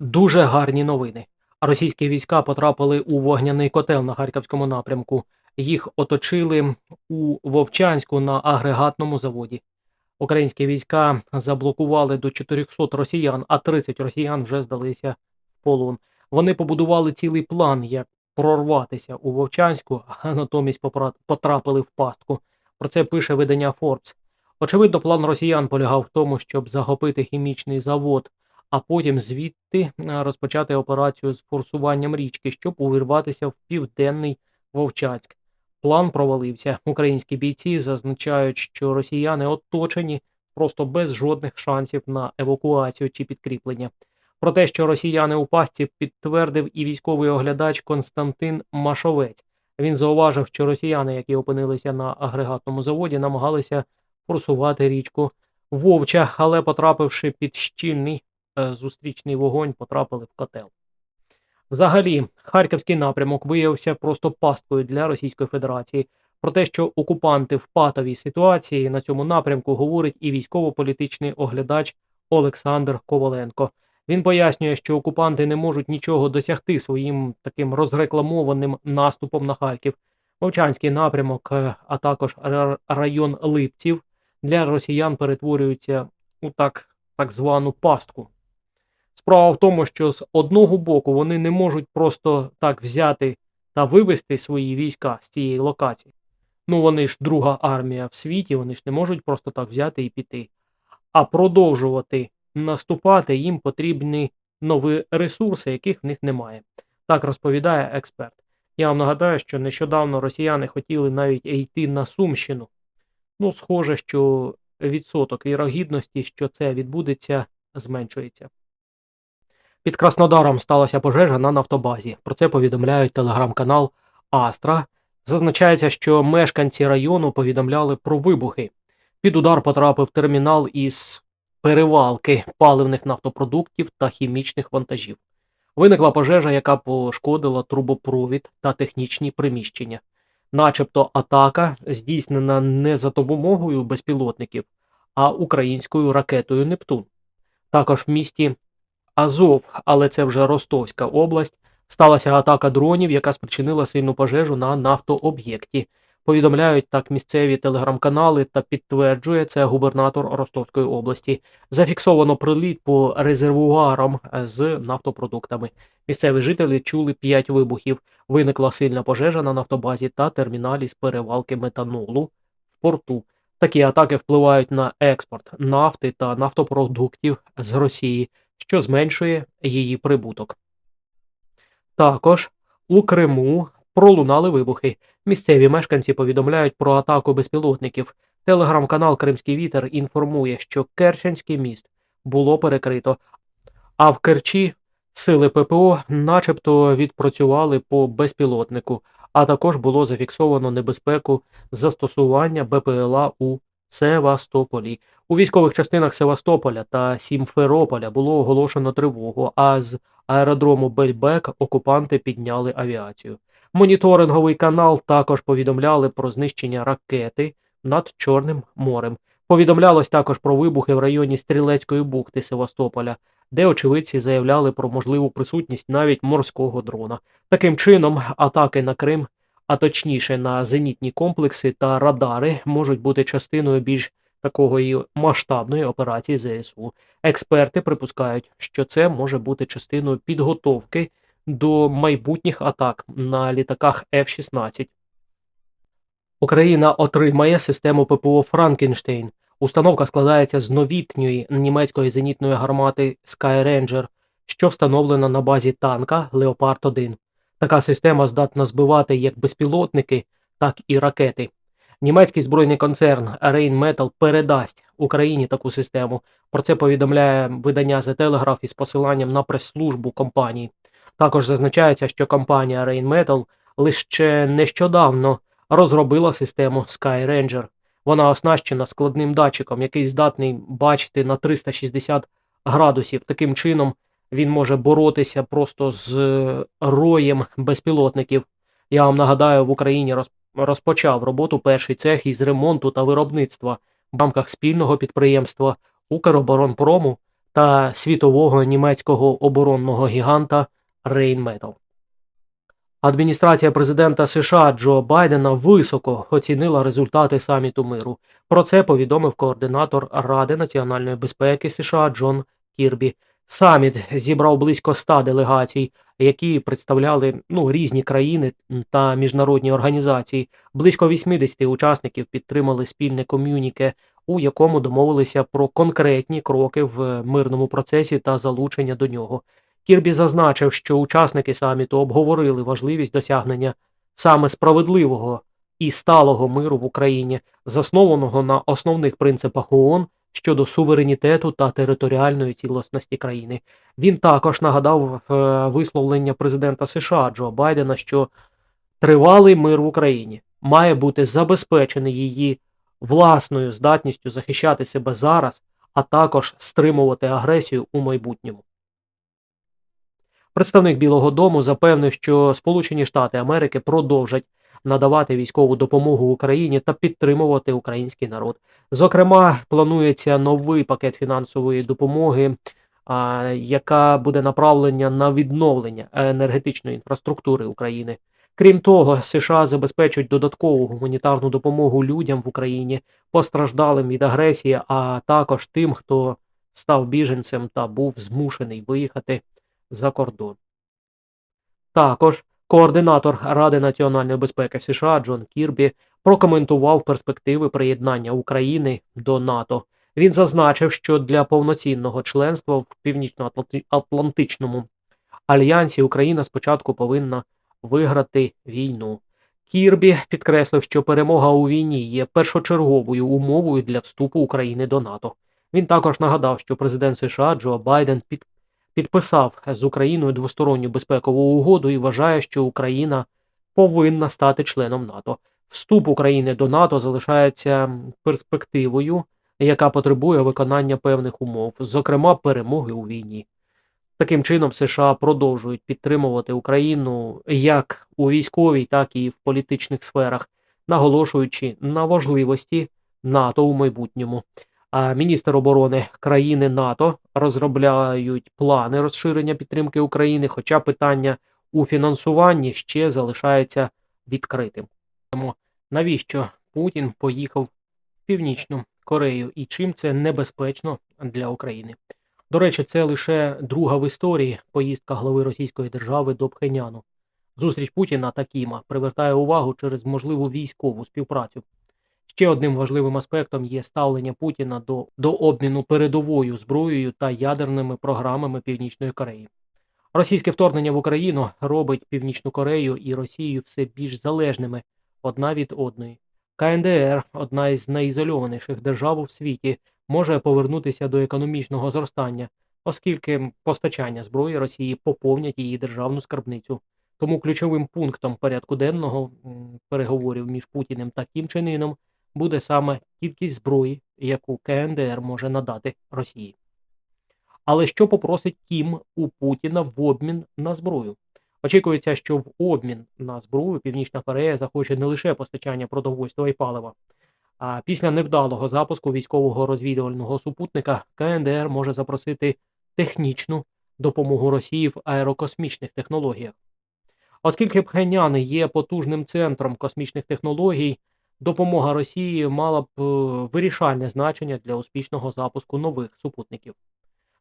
Дуже гарні новини. Російські війська потрапили у вогняний котел на харківському напрямку. Їх оточили у Вовчанську на агрегатному заводі. Українські війська заблокували до 400 росіян, а 30 росіян вже здалися в полон. Вони побудували цілий план, як прорватися у Вовчанську, а натомість потрапили в пастку. Про це пише видання Forbes. Очевидно, план росіян полягав в тому, щоб захопити хімічний завод, а потім звідти розпочати операцію з форсуванням річки, щоб увірватися в південний Вовчанськ. План провалився. Українські бійці зазначають, що росіяни оточені просто без жодних шансів на евакуацію чи підкріплення. Про те, що росіяни у пастці підтвердив і військовий оглядач Константин Машовець. Він зауважив, що росіяни, які опинилися на агрегатному заводі, намагалися форсувати річку Вовча, але потрапивши під щільний зустрічний вогонь, потрапили в котел. Взагалі, харківський напрямок виявився просто пасткою для Російської Федерації. Про те, що окупанти в патовій ситуації на цьому напрямку говорить і військово-політичний оглядач Олександр Коваленко. Він пояснює, що окупанти не можуть нічого досягти своїм таким розрекламованим наступом на Харків. Мовчанський напрямок, е, а також район Липців для росіян перетворюються у так, так звану пастку. Справа в тому, що з одного боку вони не можуть просто так взяти та вивести свої війська з цієї локації. Ну вони ж друга армія в світі, вони ж не можуть просто так взяти і піти. А продовжувати наступати їм потрібні нові ресурси, яких в них немає. Так розповідає експерт. Я вам нагадаю, що нещодавно росіяни хотіли навіть йти на Сумщину. Ну, схоже, що відсоток вірогідності, що це відбудеться, зменшується. Під Краснодаром сталася пожежа на нафтобазі. Про це повідомляють телеграм-канал Астра. Зазначається, що мешканці району повідомляли про вибухи. Під удар потрапив термінал із перевалки паливних нафтопродуктів та хімічних вантажів. Виникла пожежа, яка пошкодила трубопровід та технічні приміщення. Начебто атака здійснена не за допомогою безпілотників, а українською ракетою Нептун. Також в місті Азов, але це вже Ростовська область, сталася атака дронів, яка спричинила сильну пожежу на нафтооб'єкті. Повідомляють так місцеві телеграм-канали та підтверджує це губернатор Ростовської області. Зафіксовано приліт по резервуарам з нафтопродуктами. Місцеві жителі чули 5 вибухів. Виникла сильна пожежа на нафтобазі та терміналі з перевалки метанолу в порту. Такі атаки впливають на експорт нафти та нафтопродуктів з Росії, що зменшує її прибуток. Також у Криму пролунали вибухи. Місцеві мешканці повідомляють про атаку безпілотників. Телеграм-канал Кримський Вітер інформує, що Керченський міст було перекрито, а в Керчі сили ППО начебто відпрацювали по безпілотнику, а також було зафіксовано небезпеку застосування БПЛА у Севастополі. У військових частинах Севастополя та Сімферополя було оголошено тривогу, а з аеродрому Бельбек окупанти підняли авіацію. Моніторинговий канал також повідомляли про знищення ракети над Чорним морем. Повідомлялось також про вибухи в районі Стрілецької бухти Севастополя, де очевидці заявляли про можливу присутність навіть морського дрона. Таким чином, атаки на Крим, а точніше на зенітні комплекси та радари, можуть бути частиною більш такої масштабної операції ЗСУ. Експерти припускають, що це може бути частиною підготовки до майбутніх атак на літаках F-16. Україна отримає систему ППО Франкенштейн. Установка складається з новітньої німецької зенітної гармати Skyranger, що встановлена на базі танка Leopard 1. Така система здатна збивати як безпілотники, так і ракети. Німецький збройний концерн Rheinmetall передасть Україні таку систему. Про це повідомляє видання The Telegraph із посиланням на прес-службу компанії. Також зазначається, що компанія Rheinmetall лише нещодавно розробила систему Skyranger. Вона оснащена складним датчиком, який здатний бачити на 360 градусів. Таким чином він може боротися просто з е, роєм безпілотників. Я вам нагадаю, в Україні роз- розпочав роботу перший цех із ремонту та виробництва в рамках спільного підприємства Укроборонпрому та світового німецького оборонного гіганта Rheinmetall. Адміністрація президента США Джо Байдена високо оцінила результати саміту миру. Про це повідомив координатор Ради національної безпеки США Джон Кірбі. Саміт зібрав близько ста делегацій, які представляли ну, різні країни та міжнародні організації. Близько 80 учасників підтримали спільне ком'юніке, у якому домовилися про конкретні кроки в мирному процесі та залучення до нього. Кірбі зазначив, що учасники саміту обговорили важливість досягнення саме справедливого і сталого миру в Україні, заснованого на основних принципах ООН щодо суверенітету та територіальної цілісності країни. Він також нагадав е, висловлення президента США Джо Байдена, що тривалий мир в Україні має бути забезпечений її власною здатністю захищати себе зараз, а також стримувати агресію у майбутньому. Представник Білого Дому запевнив, що Сполучені Штати Америки продовжать надавати військову допомогу Україні та підтримувати український народ. Зокрема, планується новий пакет фінансової допомоги, яка буде направлення на відновлення енергетичної інфраструктури України. Крім того, США забезпечують додаткову гуманітарну допомогу людям в Україні, постраждалим від агресії, а також тим, хто став біженцем та був змушений виїхати за кордон. Також координатор Ради національної безпеки США Джон Кірбі прокоментував перспективи приєднання України до НАТО. Він зазначив, що для повноцінного членства в Північно-Атлантичному альянсі Україна спочатку повинна виграти війну. Кірбі підкреслив, що перемога у війні є першочерговою умовою для вступу України до НАТО. Він також нагадав, що президент США Джо Байден під підписав з Україною двосторонню безпекову угоду і вважає, що Україна повинна стати членом НАТО. Вступ України до НАТО залишається перспективою, яка потребує виконання певних умов, зокрема перемоги у війні. Таким чином, США продовжують підтримувати Україну як у військовій, так і в політичних сферах, наголошуючи на важливості НАТО у майбутньому. А міністр оборони країни НАТО розробляють плани розширення підтримки України, хоча питання у фінансуванні ще залишається відкритим. Тому навіщо Путін поїхав в Північну Корею і чим це небезпечно для України? До речі, це лише друга в історії поїздка глави Російської держави до Пхеняну. Зустріч Путіна та Кіма привертає увагу через можливу військову співпрацю. Ще одним важливим аспектом є ставлення Путіна до, до обміну передовою зброєю та ядерними програмами Північної Кореї. Російське вторгнення в Україну робить Північну Корею і Росію все більш залежними одна від одної. КНДР, одна із найізольованіших держав у світі, може повернутися до економічного зростання, оскільки постачання зброї Росії поповнять її державну скарбницю. Тому ключовим пунктом порядку денного переговорів між Путіним та Кім Чен Іном буде саме кількість зброї, яку КНДР може надати Росії. Але що попросить Кім у Путіна в обмін на зброю? Очікується, що в обмін на зброю Північна Корея захоче не лише постачання продовольства і палива. А після невдалого запуску військового розвідувального супутника КНДР може запросити технічну допомогу Росії в аерокосмічних технологіях. Оскільки Пхенян є потужним центром космічних технологій, допомога Росії мала б е, вирішальне значення для успішного запуску нових супутників.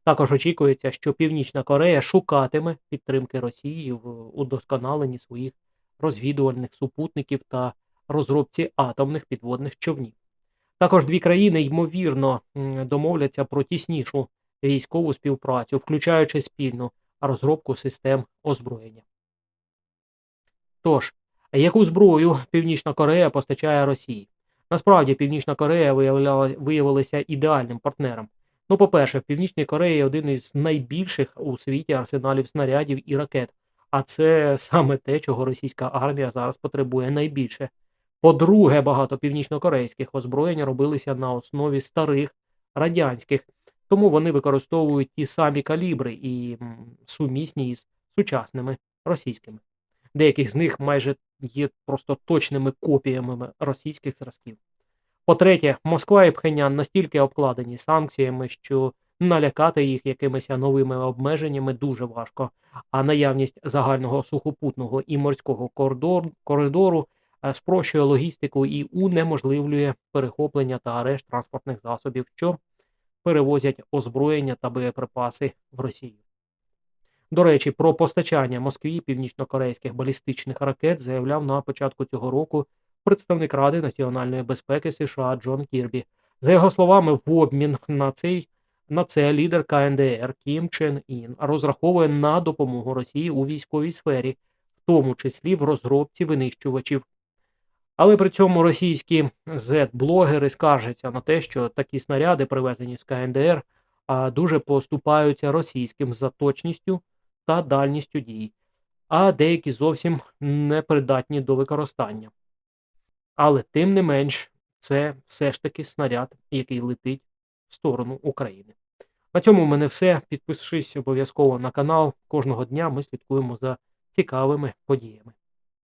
Також очікується, що Північна Корея шукатиме підтримки Росії в удосконаленні своїх розвідувальних супутників та розробці атомних підводних човнів. Також дві країни ймовірно домовляться про тіснішу військову співпрацю, включаючи спільну розробку систем озброєння. Тож, яку зброю Північна Корея постачає Росії? Насправді, Північна Корея виявилася ідеальним партнером. Ну, по-перше, в Північній Кореї один із найбільших у світі арсеналів снарядів і ракет, а це саме те, чого російська армія зараз потребує найбільше. По-друге, багато північнокорейських озброєнь робилися на основі старих радянських, тому вони використовують ті самі калібри і сумісні із сучасними російськими. Деяких з них майже є просто точними копіями російських зразків. По-третє, Москва і Пхенян настільки обкладені санкціями, що налякати їх якимись новими обмеженнями дуже важко. А наявність загального сухопутного і морського коридор- коридору е, спрощує логістику і унеможливлює перехоплення та арешт транспортних засобів, що перевозять озброєння та боєприпаси в Росію. До речі, про постачання Москві північнокорейських балістичних ракет заявляв на початку цього року представник Ради національної безпеки США Джон Кірбі. За його словами, в обмін на цей на це лідер КНДР Кім Чен Ін розраховує на допомогу Росії у військовій сфері, в тому числі в розробці винищувачів. Але при цьому російські Z-блогери скаржаться на те, що такі снаряди, привезені з КНДР, дуже поступаються російським за точністю та дальністю дії, а деякі зовсім не придатні до використання. Але тим не менш, це все ж таки снаряд, який летить в сторону України. На цьому в мене все. Підпишись обов'язково на канал. Кожного дня ми слідкуємо за цікавими подіями.